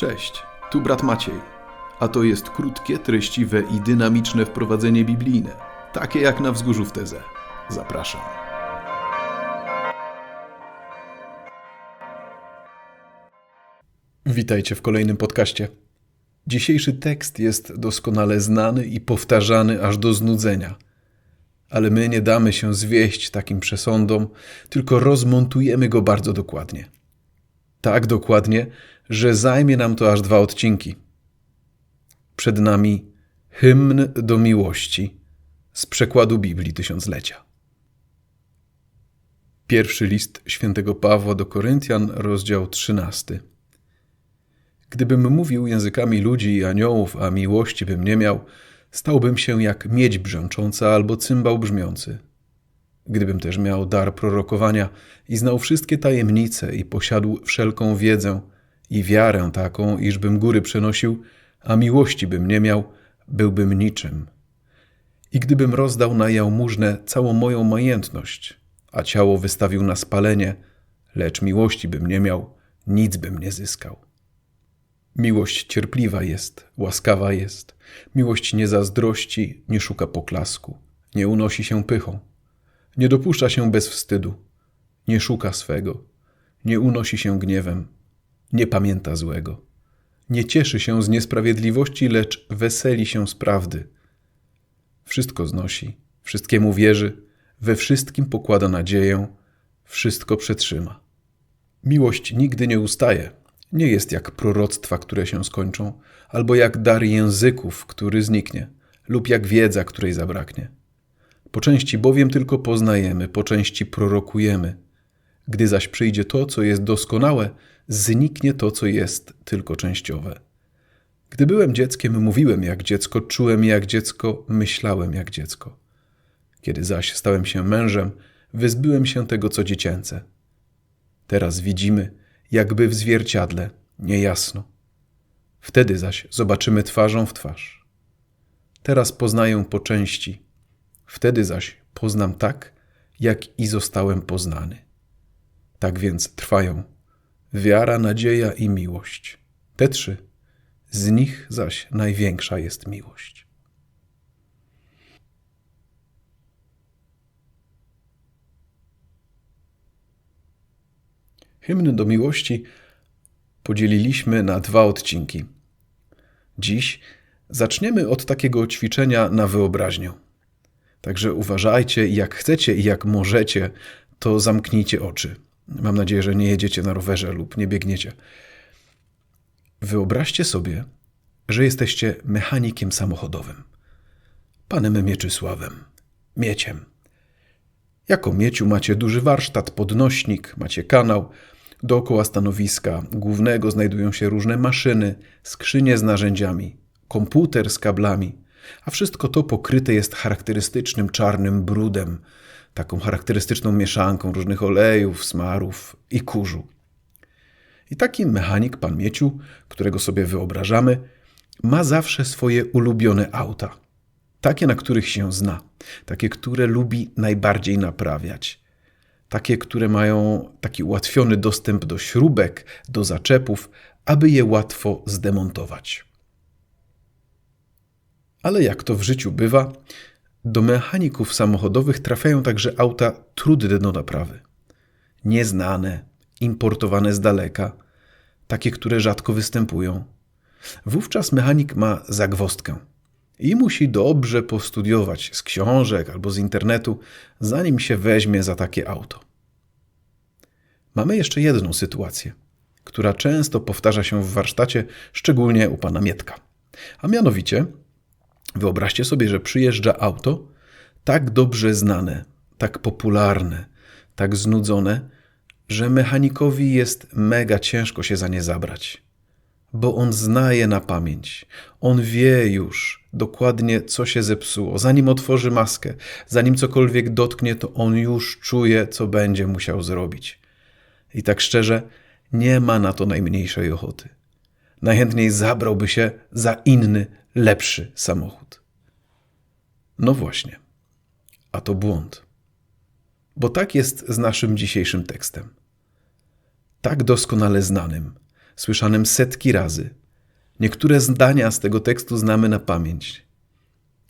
Cześć, tu brat Maciej, a to jest krótkie, treściwe i dynamiczne wprowadzenie biblijne, takie jak na wzgórzu w tezę. Zapraszam. Witajcie w kolejnym podcaście. Dzisiejszy tekst jest doskonale znany i powtarzany aż do znudzenia. Ale my nie damy się zwieść takim przesądom, tylko rozmontujemy go bardzo dokładnie. Tak dokładnie, że zajmie nam to aż dwa odcinki. Przed nami hymn do miłości z przekładu Biblii Tysiąclecia. Pierwszy list świętego Pawła do Koryntian, rozdział 13. Gdybym mówił językami ludzi i aniołów, a miłości bym nie miał, stałbym się jak miedź brzęcząca albo cymbał brzmiący. Gdybym też miał dar prorokowania i znał wszystkie tajemnice i posiadł wszelką wiedzę i wiarę taką, iżbym góry przenosił, a miłości bym nie miał, byłbym niczym. I gdybym rozdał na jałmużnę całą moją majętność, a ciało wystawił na spalenie, lecz miłości bym nie miał, nic bym nie zyskał. Miłość cierpliwa jest, łaskawa jest. Miłość nie zazdrości, nie szuka poklasku, nie unosi się pychą, nie dopuszcza się bez wstydu, nie szuka swego, nie unosi się gniewem, nie pamięta złego, nie cieszy się z niesprawiedliwości, lecz weseli się z prawdy. Wszystko znosi, wszystkiemu wierzy, we wszystkim pokłada nadzieję, wszystko przetrzyma. Miłość nigdy nie ustaje. Nie jest jak proroctwa, które się skończą, albo jak dar języków, który zniknie, lub jak wiedza, której zabraknie. Po części bowiem tylko poznajemy, po części prorokujemy. Gdy zaś przyjdzie to, co jest doskonałe, zniknie to, co jest tylko częściowe. Gdy byłem dzieckiem, mówiłem jak dziecko, czułem jak dziecko, myślałem jak dziecko. Kiedy zaś stałem się mężem, wyzbyłem się tego, co dziecięce. Teraz widzimy, jakby w zwierciadle, niejasno. Wtedy zaś zobaczymy twarzą w twarz. Teraz poznaję po części, wtedy zaś poznam tak, jak i zostałem poznany. Tak więc trwają wiara, nadzieja i miłość. Te trzy, z nich zaś największa jest miłość. Hymn do miłości podzieliliśmy na dwa odcinki. Dziś zaczniemy od takiego ćwiczenia na wyobraźnię. Także uważajcie, jak chcecie i jak możecie, to zamknijcie oczy. Mam nadzieję, że nie jedziecie na rowerze lub nie biegniecie. Wyobraźcie sobie, że jesteście mechanikiem samochodowym, panem Mieczysławem, mieciem. Jako mieciu macie duży warsztat, podnośnik, macie kanał, Dookoła stanowiska głównego znajdują się różne maszyny, skrzynie z narzędziami, komputer z kablami, a wszystko to pokryte jest charakterystycznym czarnym brudem, taką charakterystyczną mieszanką różnych olejów, smarów i kurzu. I taki mechanik, pan Mieciu, którego sobie wyobrażamy, ma zawsze swoje ulubione auta. Takie, na których się zna, takie, które lubi najbardziej naprawiać takie, które mają taki ułatwiony dostęp do śrubek, do zaczepów, aby je łatwo zdemontować. Ale jak to w życiu bywa, do mechaników samochodowych trafiają także auta trudne do naprawy. Nieznane, importowane z daleka, takie, które rzadko występują. Wówczas mechanik ma zagwostkę i musi dobrze postudiować z książek albo z internetu, zanim się weźmie za takie auto. Mamy jeszcze jedną sytuację, która często powtarza się w warsztacie, szczególnie u pana Mietka. A mianowicie, wyobraźcie sobie, że przyjeżdża auto tak dobrze znane, tak popularne, tak znudzone, że mechanikowi jest mega ciężko się za nie zabrać bo on zna je na pamięć. On wie już dokładnie, co się zepsuło. Zanim otworzy maskę, zanim cokolwiek dotknie, to on już czuje, co będzie musiał zrobić. I tak szczerze, nie ma na to najmniejszej ochoty. Najchętniej zabrałby się za inny, lepszy samochód. No właśnie, a to błąd. Bo tak jest z naszym dzisiejszym tekstem. Tak doskonale znanym, słyszanym setki razy. Niektóre zdania z tego tekstu znamy na pamięć.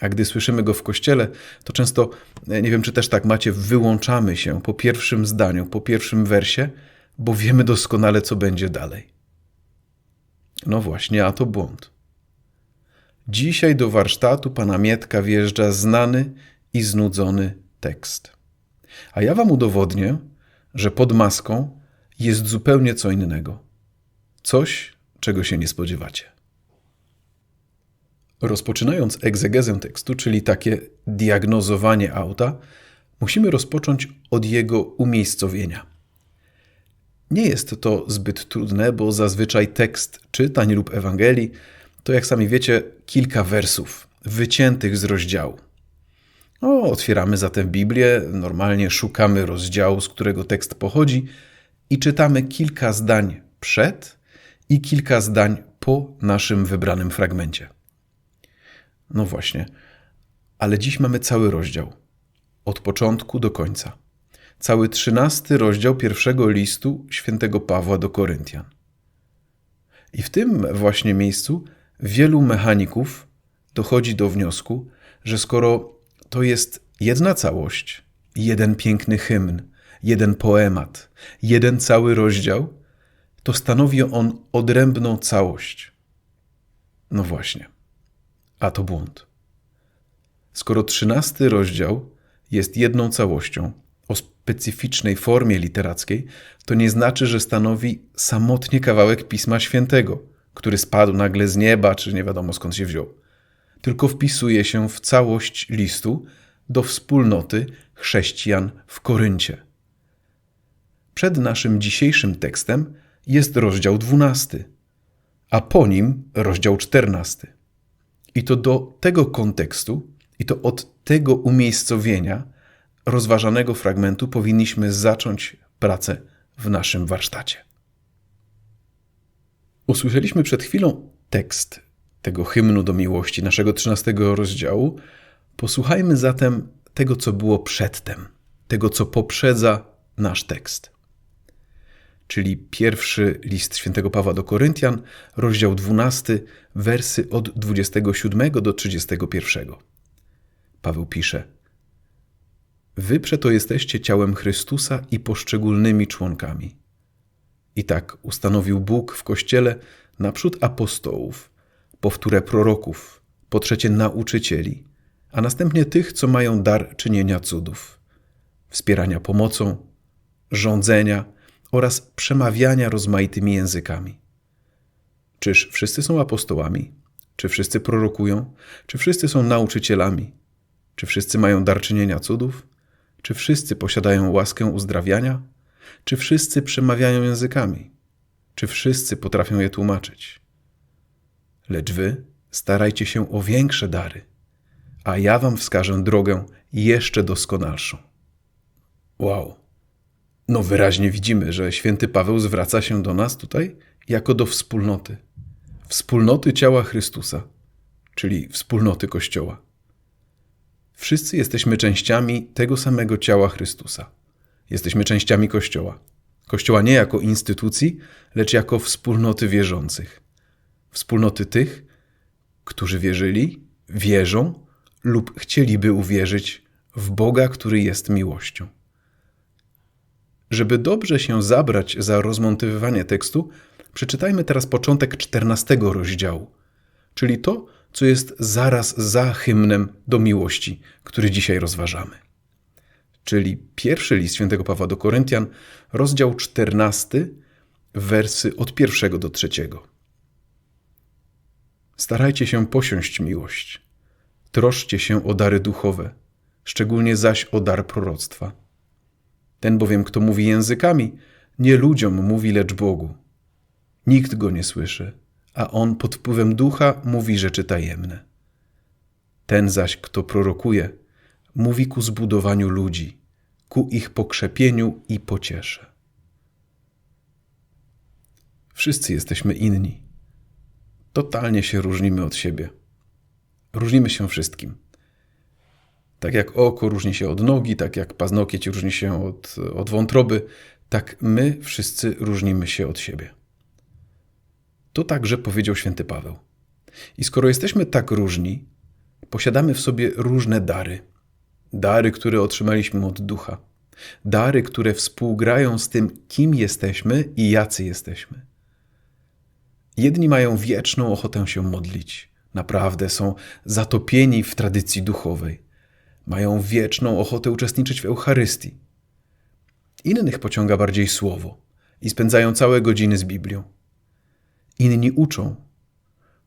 A gdy słyszymy go w kościele, to często, e, nie wiem czy też tak macie, wyłączamy się po pierwszym zdaniu, po pierwszym wersie, bo wiemy doskonale, co będzie dalej. No właśnie, a to błąd. Dzisiaj do warsztatu pana Mietka wjeżdża znany i znudzony tekst. A ja wam udowodnię, że pod maską jest zupełnie co innego. Coś, czego się nie spodziewacie. Rozpoczynając egzegezę tekstu, czyli takie diagnozowanie auta, musimy rozpocząć od jego umiejscowienia. Nie jest to zbyt trudne, bo zazwyczaj tekst czytań lub Ewangelii to, jak sami wiecie, kilka wersów wyciętych z rozdziału. O, otwieramy zatem Biblię, normalnie szukamy rozdziału, z którego tekst pochodzi i czytamy kilka zdań przed i kilka zdań po naszym wybranym fragmencie. No właśnie, ale dziś mamy cały rozdział, od początku do końca. Cały trzynasty rozdział pierwszego listu świętego Pawła do Koryntian. I w tym właśnie miejscu wielu mechaników dochodzi do wniosku, że skoro to jest jedna całość, jeden piękny hymn, jeden poemat, jeden cały rozdział, to stanowi on odrębną całość. No właśnie, a to błąd. Skoro trzynasty rozdział jest jedną całością o specyficznej formie literackiej, to nie znaczy, że stanowi samotnie kawałek Pisma Świętego, który spadł nagle z nieba, czy nie wiadomo skąd się wziął tylko wpisuje się w całość listu do wspólnoty chrześcijan w Koryncie. Przed naszym dzisiejszym tekstem jest rozdział 12, a po nim rozdział 14. I to do tego kontekstu, i to od tego umiejscowienia rozważanego fragmentu powinniśmy zacząć pracę w naszym warsztacie. Usłyszeliśmy przed chwilą tekst tego hymnu do miłości, naszego trzynastego rozdziału, posłuchajmy zatem tego, co było przedtem, tego, co poprzedza nasz tekst. Czyli pierwszy list świętego Pawła do Koryntian, rozdział 12, wersy od 27 do 31. Paweł pisze: Wy przeto jesteście ciałem Chrystusa i poszczególnymi członkami. I tak ustanowił Bóg w kościele naprzód apostołów, po wtóre proroków, po trzecie nauczycieli, a następnie tych, co mają dar czynienia cudów, wspierania pomocą, rządzenia oraz przemawiania rozmaitymi językami. Czyż wszyscy są apostołami? Czy wszyscy prorokują? Czy wszyscy są nauczycielami? Czy wszyscy mają dar czynienia cudów? Czy wszyscy posiadają łaskę uzdrawiania? Czy wszyscy przemawiają językami? Czy wszyscy potrafią je tłumaczyć? lecz wy starajcie się o większe dary, a ja wam wskażę drogę jeszcze doskonalszą. Wow! No wyraźnie widzimy, że święty Paweł zwraca się do nas tutaj jako do wspólnoty. Wspólnoty ciała Chrystusa, czyli wspólnoty Kościoła. Wszyscy jesteśmy częściami tego samego ciała Chrystusa. Jesteśmy częściami Kościoła. Kościoła nie jako instytucji, lecz jako wspólnoty wierzących wspólnoty tych, którzy wierzyli, wierzą lub chcieliby uwierzyć w Boga, który jest miłością. Żeby dobrze się zabrać za rozmontowywanie tekstu, przeczytajmy teraz początek czternastego rozdziału, czyli to, co jest zaraz za hymnem do miłości, który dzisiaj rozważamy. Czyli pierwszy list świętego Pawła do Koryntian, rozdział czternasty, wersy od pierwszego do trzeciego. Starajcie się posiąść miłość. Troszcie się o dary duchowe, szczególnie zaś o dar proroctwa. Ten bowiem, kto mówi językami, nie ludziom mówi, lecz Bogu. Nikt go nie słyszy, a on pod wpływem ducha mówi rzeczy tajemne. Ten zaś, kto prorokuje, mówi ku zbudowaniu ludzi, ku ich pokrzepieniu i pociesze. Wszyscy jesteśmy inni totalnie się różnimy od siebie. Różnimy się wszystkim. Tak jak oko różni się od nogi, tak jak paznokieć różni się od, od wątroby, tak my wszyscy różnimy się od siebie. To także powiedział święty Paweł. I skoro jesteśmy tak różni, posiadamy w sobie różne dary. Dary, które otrzymaliśmy od ducha. Dary, które współgrają z tym, kim jesteśmy i jacy jesteśmy. Jedni mają wieczną ochotę się modlić, naprawdę są zatopieni w tradycji duchowej, mają wieczną ochotę uczestniczyć w Eucharystii. Innych pociąga bardziej słowo i spędzają całe godziny z Biblią. Inni uczą,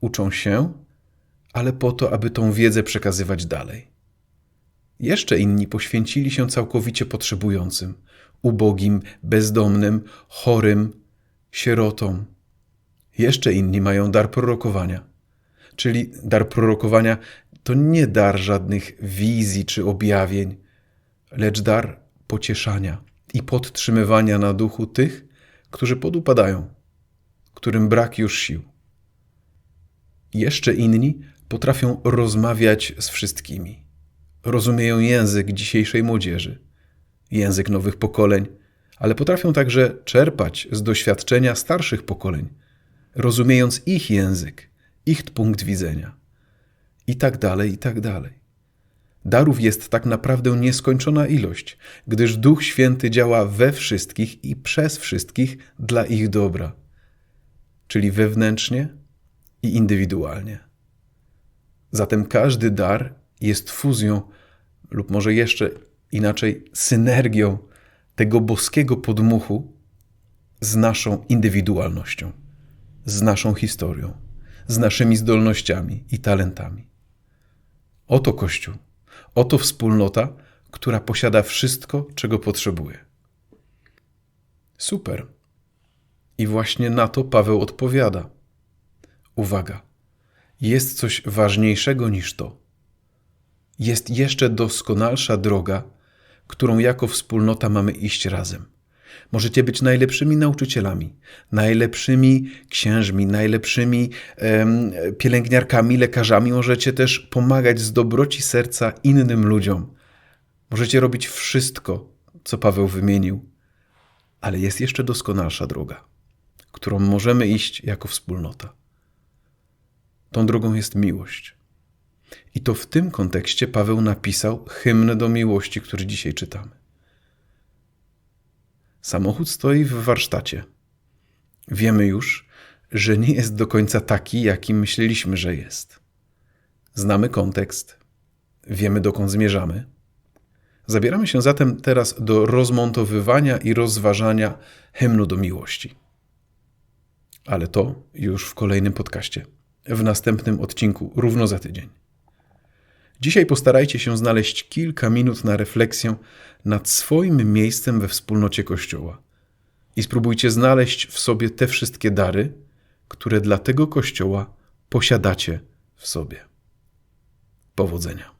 uczą się, ale po to, aby tą wiedzę przekazywać dalej. Jeszcze inni poświęcili się całkowicie potrzebującym, ubogim, bezdomnym, chorym, sierotom. Jeszcze inni mają dar prorokowania. Czyli dar prorokowania to nie dar żadnych wizji czy objawień, lecz dar pocieszania i podtrzymywania na duchu tych, którzy podupadają, którym brak już sił. Jeszcze inni potrafią rozmawiać z wszystkimi. Rozumieją język dzisiejszej młodzieży, język nowych pokoleń, ale potrafią także czerpać z doświadczenia starszych pokoleń, rozumiejąc ich język, ich punkt widzenia. I tak dalej, i tak dalej. Darów jest tak naprawdę nieskończona ilość, gdyż Duch Święty działa we wszystkich i przez wszystkich dla ich dobra, czyli wewnętrznie i indywidualnie. Zatem każdy dar jest fuzją, lub może jeszcze inaczej, synergią tego boskiego podmuchu z naszą indywidualnością, z naszą historią, z naszymi zdolnościami i talentami. Oto Kościół, oto wspólnota, która posiada wszystko, czego potrzebuje. Super. I właśnie na to Paweł odpowiada. Uwaga, jest coś ważniejszego niż to. Jest jeszcze doskonalsza droga, którą jako wspólnota mamy iść razem. Możecie być najlepszymi nauczycielami, najlepszymi księżmi, najlepszymi em, pielęgniarkami, lekarzami. Możecie też pomagać z dobroci serca innym ludziom. Możecie robić wszystko, co Paweł wymienił, ale jest jeszcze doskonalsza droga, którą możemy iść jako wspólnota. Tą drogą jest miłość. I to w tym kontekście Paweł napisał hymn do miłości, który dzisiaj czytamy. Samochód stoi w warsztacie. Wiemy już, że nie jest do końca taki, jaki myśleliśmy, że jest. Znamy kontekst, wiemy dokąd zmierzamy. Zabieramy się zatem teraz do rozmontowywania i rozważania hymnu do miłości. Ale to już w kolejnym podcaście, w następnym odcinku, równo za tydzień. Dzisiaj postarajcie się znaleźć kilka minut na refleksję nad swoim miejscem we wspólnocie Kościoła i spróbujcie znaleźć w sobie te wszystkie dary, które dla tego Kościoła posiadacie w sobie. Powodzenia.